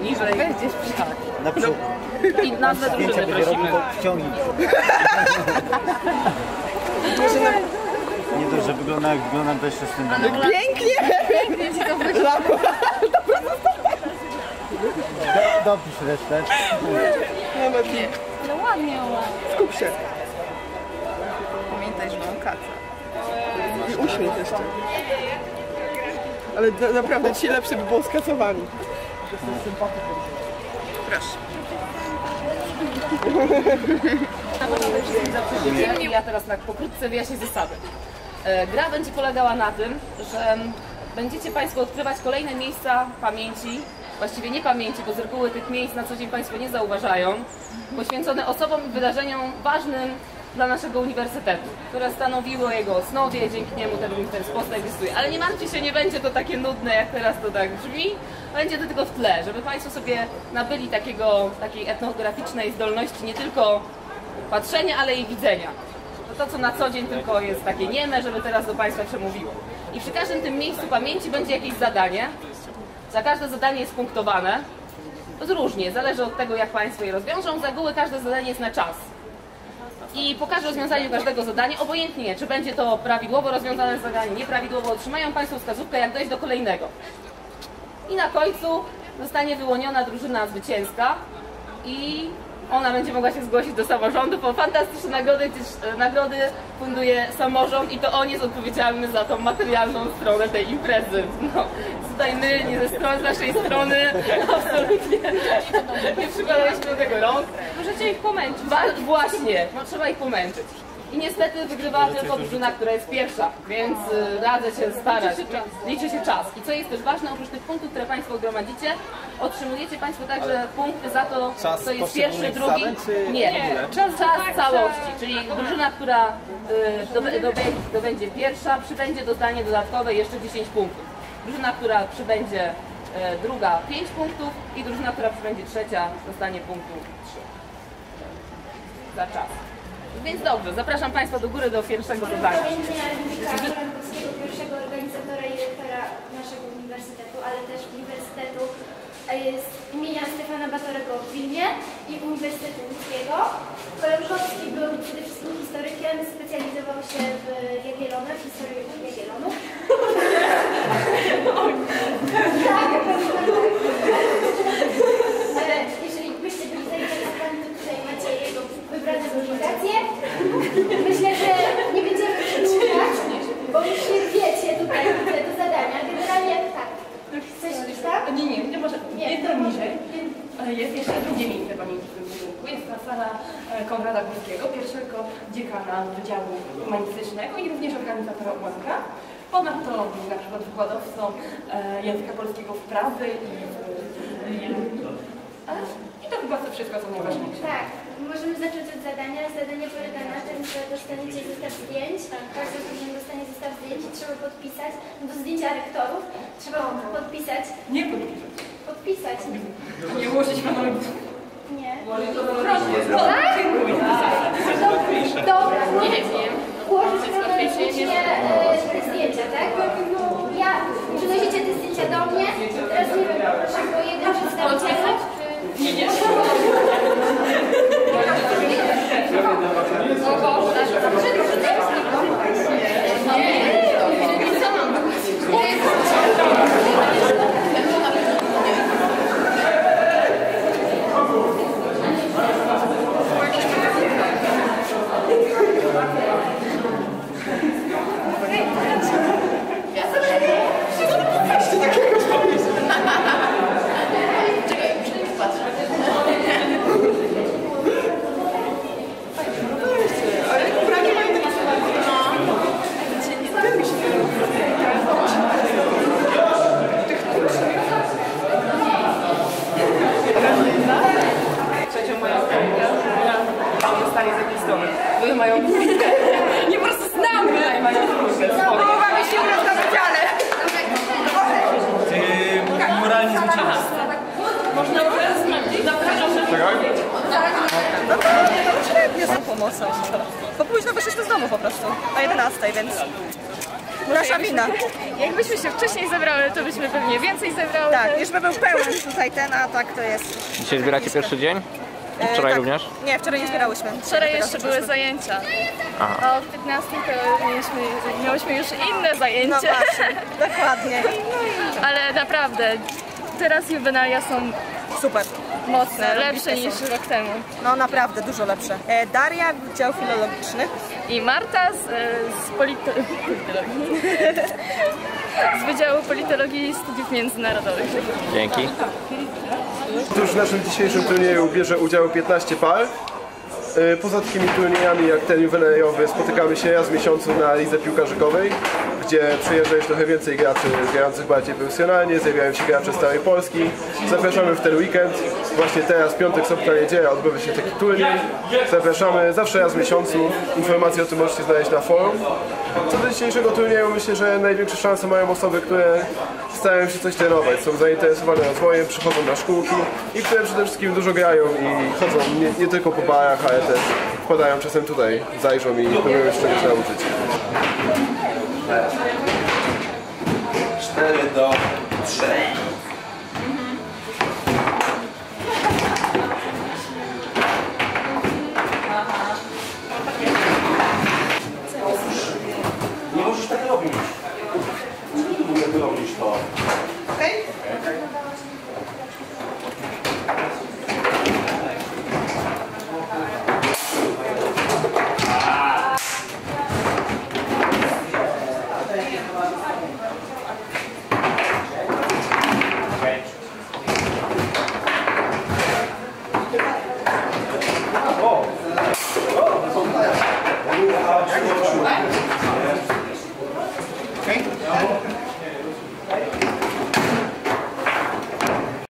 poniżej. Będziesz psiak. Naprzód. I nazwę Zdjęcia drużyny będzie robił, prosimy. to wciągnij. Nie to, że wygląda jak wygląda też z tym danym. Pięknie! Pięknie ci to. Do- Dopisz resztę. Nawet nie. No ładnie, ładnie. Skup się. Pamiętaj, że mam kaca. I uśmiech jeszcze. Ale na, naprawdę ci lepszy by było skasowanie. Proszę. Ja teraz tak pokrótce wyjaśnię zasady. E, Gra będzie polegała na tym, że będziecie Państwo odkrywać kolejne miejsca pamięci, właściwie nie pamięci, bo z reguły tych miejsc na co dzień Państwo nie zauważają, poświęcone osobom i wydarzeniom ważnym dla naszego uniwersytetu, które stanowiły o jego osnowie, dzięki niemu ten uniwersytet egzystuje. Ale nie martwcie się, nie będzie to takie nudne, jak teraz to tak brzmi. Będzie to tylko w tle, żeby Państwo sobie nabyli takiego, takiej etnograficznej zdolności nie tylko patrzenia, ale i widzenia. To, to, co na co dzień tylko jest takie nieme, żeby teraz do Państwa przemówiło. I przy każdym tym miejscu pamięci będzie jakieś zadanie. Za każde zadanie jest punktowane. To różnie, zależy od tego, jak Państwo je rozwiążą. Z reguły każde zadanie jest na czas. I po każdym rozwiązaniu każdego zadania, obojętnie czy będzie to prawidłowo rozwiązane zadanie, nieprawidłowo, otrzymają Państwo wskazówkę, jak dojść do kolejnego. I na końcu zostanie wyłoniona drużyna zwycięska i ona będzie mogła się zgłosić do samorządu po fantastyczne nagrody, gdyż e, nagrody funduje samorząd i to on jest odpowiedzialny za tą materialną stronę tej imprezy. No, tutaj my, nie ze strony, z naszej strony, absolutnie nie przykładaliśmy do tego rąk. Możecie ich pomęczyć. Właśnie, no, trzeba ich pomęczyć. I niestety wygrywa tylko drużyna, która jest pierwsza, więc y, radzę się starać. Liczy się czas. I co jest też ważne, oprócz tych punktów, które Państwo gromadzicie, otrzymujecie Państwo także punkty za to, czas kto jest pierwszy, drugi. czy Nie, ogóle? czas, czas całości, czyli drużyna, która y, dobędzie pierwsza, przybędzie dostanie dodatkowe jeszcze 10 punktów. Drużyna, która przybędzie y, druga 5 punktów i drużyna, która przybędzie trzecia dostanie punktów 3 za czas. Więc dobrze, zapraszam Państwa do góry do pierwszego zadania. Frankowskiego, pierwszego organizatora i rektora naszego uniwersytetu, ale też uniwersytetu e, z imienia Stefana Batorego w Wilnie i Uniwersytetu Łódzkiego. Kolężowski był przede wszystkim historykiem, specjalizował się w Jagiellonach, historii Jagiellonu. tak, Myślę, że nie będziemy przedłużać, bo już się wiecie tutaj widzę do zadania. Generalnie tak. Chcesz iść tam? Nie, nie, nie może. Nie, niżej. nie- Ale Jest jeszcze drugie miejsce pamięci w tym budynku. Jest ta sala e, Konrada Górskiego, pierwszego dziekana Wydziału Humanistycznego i również organizatora ułamka. Ponadto był na przykład wykładowcą e, języka polskiego w prawy i w, e, to chyba to wszystko, co najważniejsze. Tak. Możemy zacząć od zadania. Zadanie polega na tym, że dostaniecie zestaw zdjęć. Każdy z drużyn dostanie zestaw zdjęć i trzeba podpisać. Do zdjęcia rektorów trzeba podpisać. Nie podpisać. Podpisać. Nie ułożyć panowie. Nie. Tak? Dziękuję. Dobra. Nie wiem. Ułożyć chronologicznie te zdjęcia, tak? Ja, przynosicie te zdjęcia do mnie. Teraz nie wiem, proszę, bo jeden przedstawiciel. czy- Nie, nie. Ale ubranie mają takie Trzecią moją ja stanie z jednej strony. Wy mają Nie po prostu znamy! Tutaj mają różne spory. Mamy się ubrać na wydziale! Moralnie zwycięstwo. Można teraz sprawdzić? No to, z tą pomocą. Bo późno wyszliśmy z domu po prostu. O 11, więc Nasza wina. Jakbyśmy się wcześniej zebrały, to byśmy pewnie więcej zebrały. Tak, już by był pełen tutaj ten, a tak to jest. Dzisiaj zbieracie pierwszy dzień? E, Wczoraj tak. również? Nie, wczoraj nie zbierałyśmy. Wczoraj jeszcze były zajęcia, Aha. a od 15 to mieliśmy, miałyśmy już inne No zajęcia. właśnie, dokładnie. Ale naprawdę, teraz juwenalia są Super. Mocne, lepsze niż rok temu. No naprawdę, dużo lepsze. E, Daria, Wydział Filologiczny. I Marta z, e, z, polito- politologii. z Wydziału Politologii i Studiów Międzynarodowych. Dzięki. Otóż w naszym dzisiejszym turnieju bierze udział 15 par. Y, Poza takimi turniejami jak ten juwenajowy spotykamy się raz w miesiącu na lidze piłkarzykowej, gdzie przyjeżdża już trochę więcej graczy grających bardziej profesjonalnie, zjawiają się gracze z całej Polski. Zapraszamy w ten weekend. Właśnie teraz, piątek, sobota, niedziela odbywa się taki turniej. Zapraszamy zawsze raz w miesiącu. Informacje o tym możecie znaleźć na forum. Co do dzisiejszego turnieju myślę, że największe szanse mają osoby, które starają się coś trenować, są zainteresowane rozwojem, przychodzą na szkółki i które przede wszystkim dużo grają i chodzą nie, nie tylko po barach, ale też wpadają czasem tutaj, zajrzą i próbują się czegoś nauczyć. 4 do 3.